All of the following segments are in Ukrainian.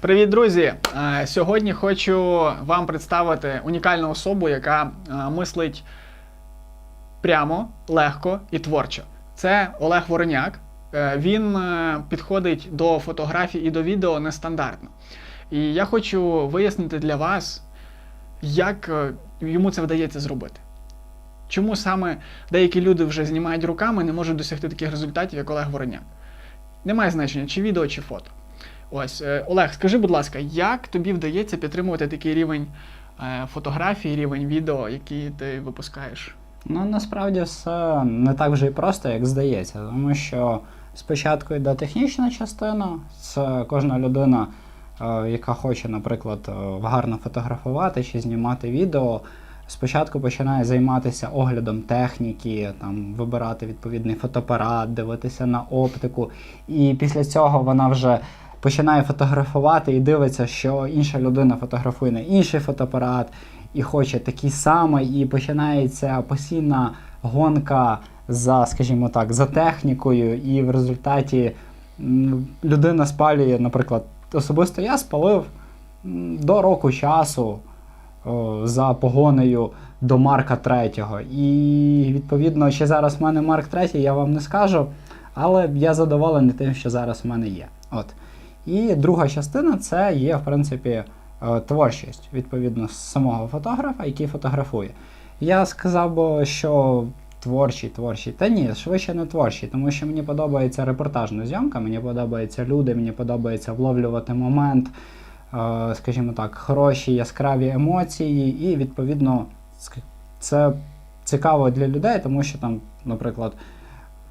Привіт, друзі! Е, Сьогодні хочу вам представити унікальну особу, яка е, мислить прямо, легко і творчо. Це Олег Вороняк. Е, Він підходить до фотографій і до відео нестандартно. І я хочу вияснити для вас, як йому це вдається зробити. Чому саме деякі люди вже знімають руками і не можуть досягти таких результатів, як Олег Вороняк? Немає значення, чи відео, чи фото. Ось, е, Олег, скажи, будь ласка, як тобі вдається підтримувати такий рівень е, фотографій, рівень відео, які ти випускаєш? Ну, насправді все не так вже і просто, як здається, тому що спочатку йде технічна частина, це кожна людина, е, яка хоче, наприклад, гарно фотографувати чи знімати відео. Спочатку починає займатися оглядом техніки, там вибирати відповідний фотоапарат, дивитися на оптику, і після цього вона вже починає фотографувати і дивиться, що інша людина фотографує на інший фотоапарат і хоче такий самий, і починається постійна гонка за, скажімо так, за технікою, і в результаті людина спалює, наприклад, особисто я спалив до року часу за погонею до Марка 3. І відповідно, чи зараз в мене Марк 3, я вам не скажу, але я задоволений тим, що зараз в мене є. От. І друга частина це є, в принципі, е, творчість відповідно самого фотографа, який фотографує. Я сказав би, що творчий, творчий. Та ні, швидше не творчий, тому що мені подобається репортажна зйомка, мені подобаються люди, мені подобається вловлювати момент, е, скажімо так, хороші яскраві емоції, і відповідно це цікаво для людей, тому що там, наприклад,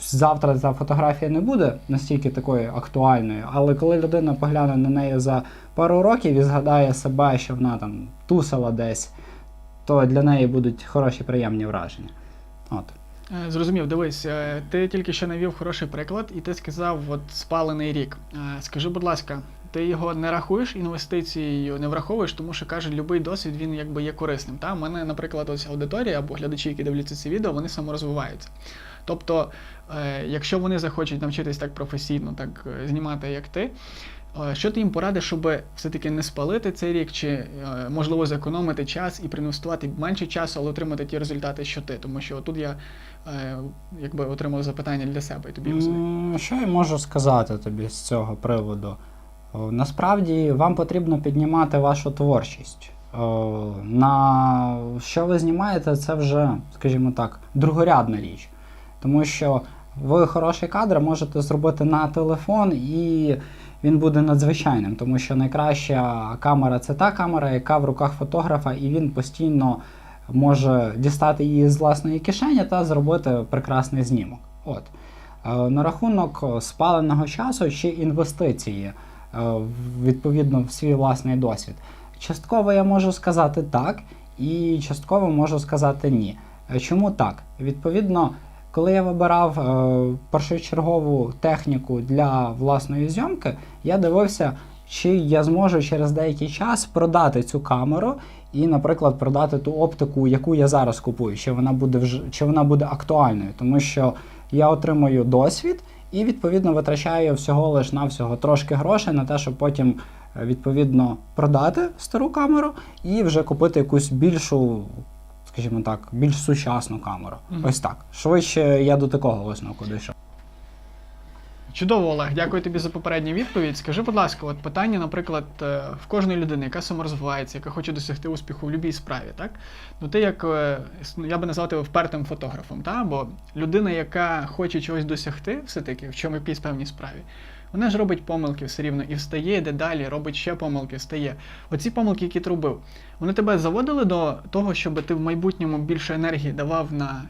завтра ця фотографія не буде настільки такою актуальною, але коли людина погляне на неї за пару років і згадає себе, що вона там тусила десь, то для неї будуть хороші приємні враження. От. Е, Зрозумів, дивись, е, ти тільки що навів хороший приклад, і ти сказав, от спалений рік. Е, Скажи, будь ласка, ти його не рахуєш інвестицією, не враховуєш, тому що каже, будь-який досвід він якби є корисним. Та? У мене, наприклад, ось аудиторія або глядачі, які дивляться це відео, вони саморозвиваються. Тобто, е, якщо вони захочуть навчитись так професійно, так е, знімати, як ти, е, що ти їм порадиш, щоб все-таки не спалити цей рік, чи можливо зекономити час і проінвестувати менше часу, але отримати ті результати, що ти? Тому що тут я якби отримав запитання для себе і тобі. М, Що я можу сказати тобі з цього приводу? Насправді вам потрібно піднімати вашу творчість. На що ви знімаєте, це вже, скажімо так, другорядна річ. Тому що ви хороший кадр можете зробити на телефон і він буде надзвичайним, тому що найкраща камера це та камера, яка в руках фотографа, і він постійно може дістати її з власної кишені та зробити прекрасний знімок. От. Е, На рахунок спаленого часу чи інвестиції е, відповідно в свій власний досвід. Частково я можу сказати так, і частково можу сказати ні. Е, Чому так? Відповідно, коли я вибирав е, першочергову техніку для власної зйомки, я дивився, чи я зможу через деякий час продати цю камеру і, наприклад, продати ту оптику, яку я зараз купую, чи вона буде вже чи вона буде актуальною, тому що я отримую досвід і відповідно витрачаю всього лиш навсього трошки грошей на те, щоб потім е, відповідно продати стару камеру і вже купити якусь більшу, скажімо так, більш сучасну камеру. Мгм. Ось так. Швидше я до такого висновку дійшов. Чудово, Олег, дякую тобі за попередню відповідь. Скажи, будь ласка, от питання, наприклад, е, в кожної людини, яка саморозвивається, яка хоче досягти успіху в будь-якій справі, так? Ну ти як е, ну, я би назвав тебе впертим фотографом, та? бо людина, яка хоче чогось досягти, все-таки в чому якійсь певній справі, вона ж робить помилки все рівно і встає, йде далі, робить ще помилки, встає. Оці помилки, які ти робив, вони тебе заводили до того, щоб ти в майбутньому більше енергії давав на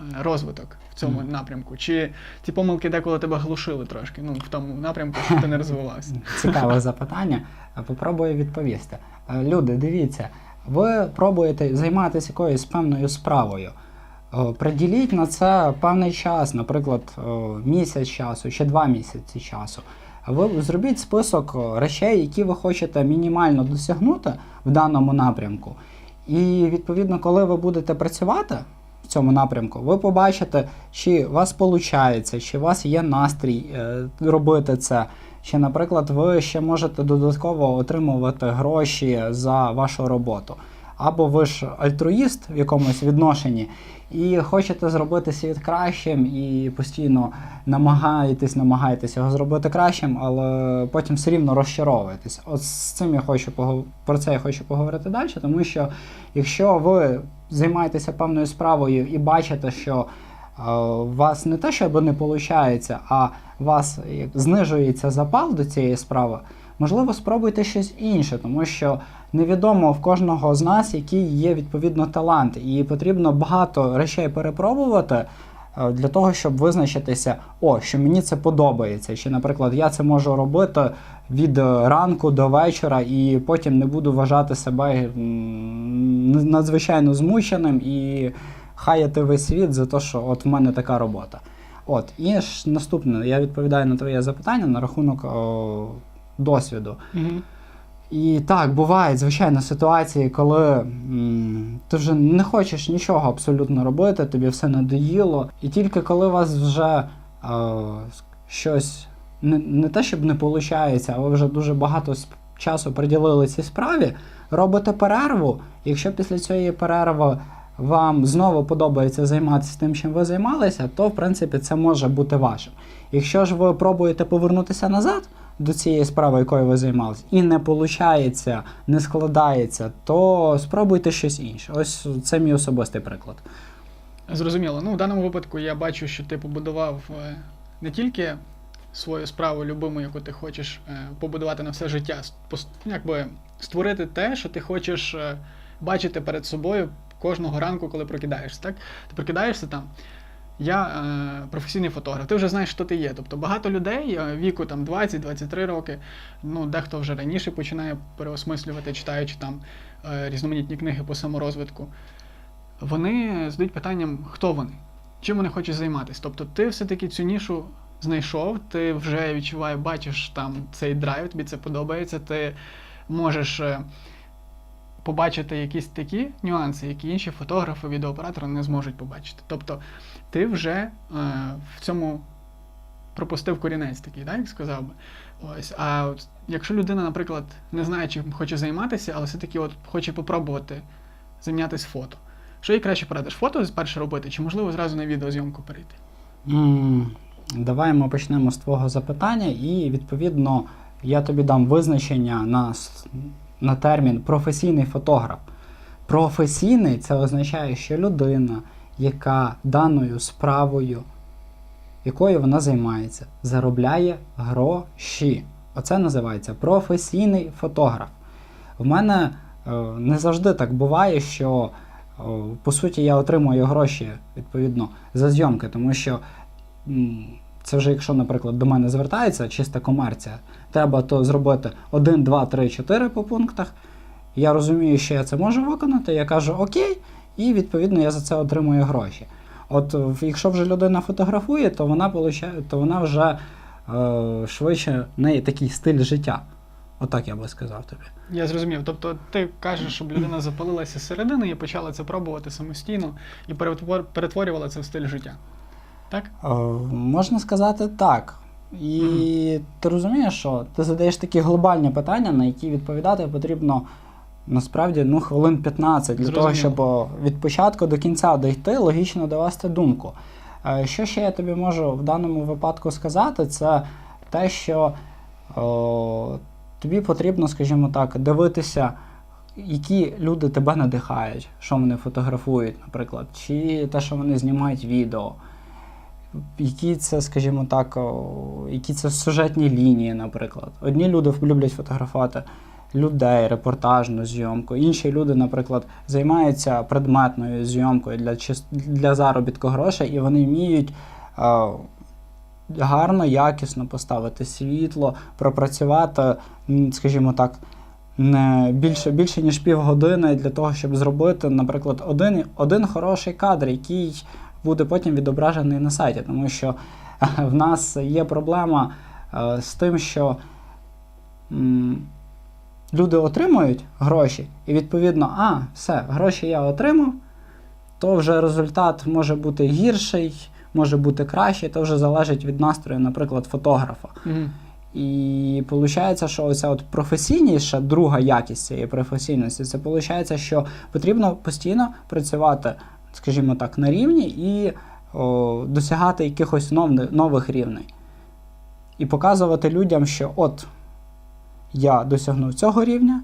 е, розвиток в цьому Мгм. напрямку? Чи ці помилки деколи тебе глушили трошки, ну в тому напрямку, що ти не розвивався? Цікаве запитання. Попробую відповісти. Е, Люди, дивіться, ви пробуєте займатися якоюсь певною справою. Е, Приділіть на це певний час, наприклад, е, місяць часу чи два місяці часу. Ви зробіть список е, речей, які ви хочете мінімально досягнути в даному напрямку. І відповідно, коли ви будете працювати в цьому напрямку, ви побачите, чи у вас виходить, чи у вас є настрій робити це, Чи, наприклад, ви ще можете додатково отримувати гроші за вашу роботу. Або ви ж альтруїст в якомусь відношенні і хочете зробити світ кращим, і постійно намагаєтесь, намагаєтесь його зробити кращим, але потім все рівно розчаровуєтесь. От з цим я хочу погов... про це я хочу поговорити далі, тому що якщо ви займаєтеся певною справою і бачите, що е, у вас не те, щоб не виходить, а у вас знижується запал до цієї справи, можливо, спробуйте щось інше, тому що невідомо в кожного з нас, який є відповідно талант, і потрібно багато речей перепробувати. е, Для того, щоб визначитися, о, що мені це подобається. Чи, наприклад, я це можу робити від е, ранку до вечора, і потім не буду вважати себе надзвичайно змученим і хаяти весь світ за те, що от в мене така робота. От, і ж наступне, я відповідаю на твоє запитання на рахунок о, досвіду. Угу. І так, бувають, звичайно, ситуації, коли м, ти вже не хочеш нічого абсолютно робити, тобі все надоїло. І тільки коли у вас вже е, щось не, не те, щоб не виходить, а ви вже дуже багато часу приділили цій справі, робите перерву. Якщо після цієї перерви вам знову подобається займатися тим, чим ви займалися, то в принципі це може бути вашим. Якщо ж ви пробуєте повернутися назад до цієї справи, якою ви займалися, і не виходить, не складається, то спробуйте щось інше. Ось це мій особистий приклад. Зрозуміло. Ну, в даному випадку я бачу, що ти побудував е, не тільки свою справу любиму, яку ти хочеш е, побудувати на все життя, якби створити те, що ти хочеш е, бачити перед собою кожного ранку, коли прокидаєшся. Так? Ти прокидаєшся там. Я е, професійний фотограф, ти вже знаєш, хто ти є. Тобто багато людей е, віку там 20-23 роки, ну дехто вже раніше починає переосмислювати, читаючи там е, різноманітні книги по саморозвитку вони задають питанням, хто вони, чим вони хочуть займатися. Тобто, ти все-таки цю нішу знайшов, ти вже відчуваєш, бачиш там цей драйв, тобі це подобається, ти можеш е, побачити якісь такі нюанси, які інші фотографи, відеооператори не зможуть побачити. Тобто, ти вже е, в цьому пропустив корінець такий, так, як сказав би. Ось. А якщо людина, наприклад, не знає, чим хоче займатися, але все-таки от хоче попробувати зайнятися фото. Що їй краще порадиш? Фото спершу робити, чи можливо зразу на відеозйомку перейти? М, Давай ми почнемо з твого запитання, і відповідно я тобі дам визначення на, на термін професійний фотограф. Професійний це означає, що людина, яка даною справою, якою вона займається, заробляє гроші. Оце називається професійний фотограф. В мене е, не завжди так буває, що е, по суті я отримую гроші відповідно за зйомки, тому що це вже якщо, наприклад, до мене звертається чиста комерція, треба то зробити 1, 2, 3, 4 по пунктах. Я розумію, що я це можу виконати, я кажу окей, і відповідно я за це отримую гроші. От якщо вже людина фотографує, то вона получає, то вона вже е, швидше в неї такий стиль життя. Отак я би сказав тобі. Я зрозумів. Тобто ти кажеш, щоб людина запалилася зсередини і почала це пробувати самостійно і перетворювала це в стиль життя. Так? Е, можна сказати так. І ти розумієш, що ти задаєш такі глобальні питання, на які відповідати потрібно насправді ну, хвилин 15 для того, щоб від початку до кінця дійти, логічно довести думку. Е, Що ще я тобі можу в даному випадку сказати, це те, що о, тобі потрібно, скажімо так, дивитися, які люди тебе надихають, що вони фотографують, наприклад, чи те, що вони знімають відео які це, скажімо так, які це сюжетні лінії, наприклад. Одні люди люблять фотографувати людей, репортажну зйомку, інші люди, наприклад, займаються предметною зйомкою для, для заробітку грошей, і вони вміють. Гарно, якісно поставити світло, пропрацювати, скажімо так, не більше, більше ніж півгодини для того, щоб зробити, наприклад, один, один хороший кадр, який буде потім відображений на сайті. Тому що в нас є проблема е, з тим, що люди отримують гроші, і відповідно, а, все, гроші я отримав, то вже результат може бути гірший, може бути кращий, то вже залежить від настрою, наприклад, фотографа. Угу. І виходить, що оця от професійніша друга якість цієї професійності, це виходить, що потрібно постійно працювати, скажімо так, на рівні і о, досягати якихось нових, нових рівней. І показувати людям, що от я досягнув цього рівня,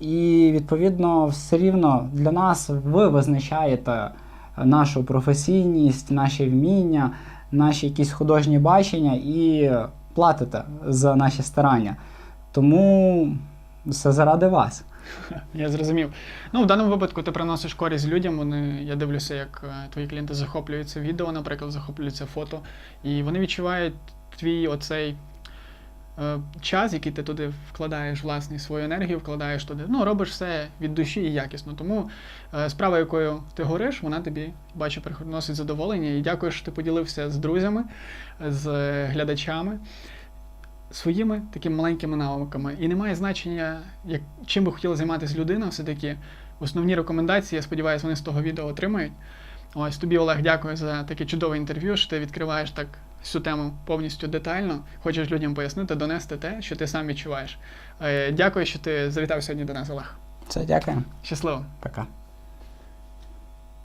і відповідно все рівно для нас ви визначаєте нашу професійність, наші вміння, наші якісь художні бачення і платите за наші старання. Тому все заради вас. Я зрозумів. Ну, в даному випадку ти приносиш користь людям. Вони, я дивлюся, як е, твої клієнти захоплюються відео, наприклад, захоплюються фото, і вони відчувають твій оцей е, час, який ти туди вкладаєш власне свою енергію, вкладаєш туди. Ну, робиш все від душі і якісно. Тому е, справа, якою ти гориш, вона тобі бачу, приносить задоволення. І дякую, що ти поділився з друзями, з глядачами своїми такими маленькими навиками. І немає значення, як, чим би хотіла займатися людина, все-таки основні рекомендації, я сподіваюся, вони з того відео отримають. Ось тобі, Олег, дякую за таке чудове інтерв'ю, що ти відкриваєш так всю тему повністю детально. Хочеш людям пояснити, донести те, що ти сам відчуваєш. Е, Дякую, що ти завітав сьогодні до нас, Олег. Все, дякую. Щасливо! Пока.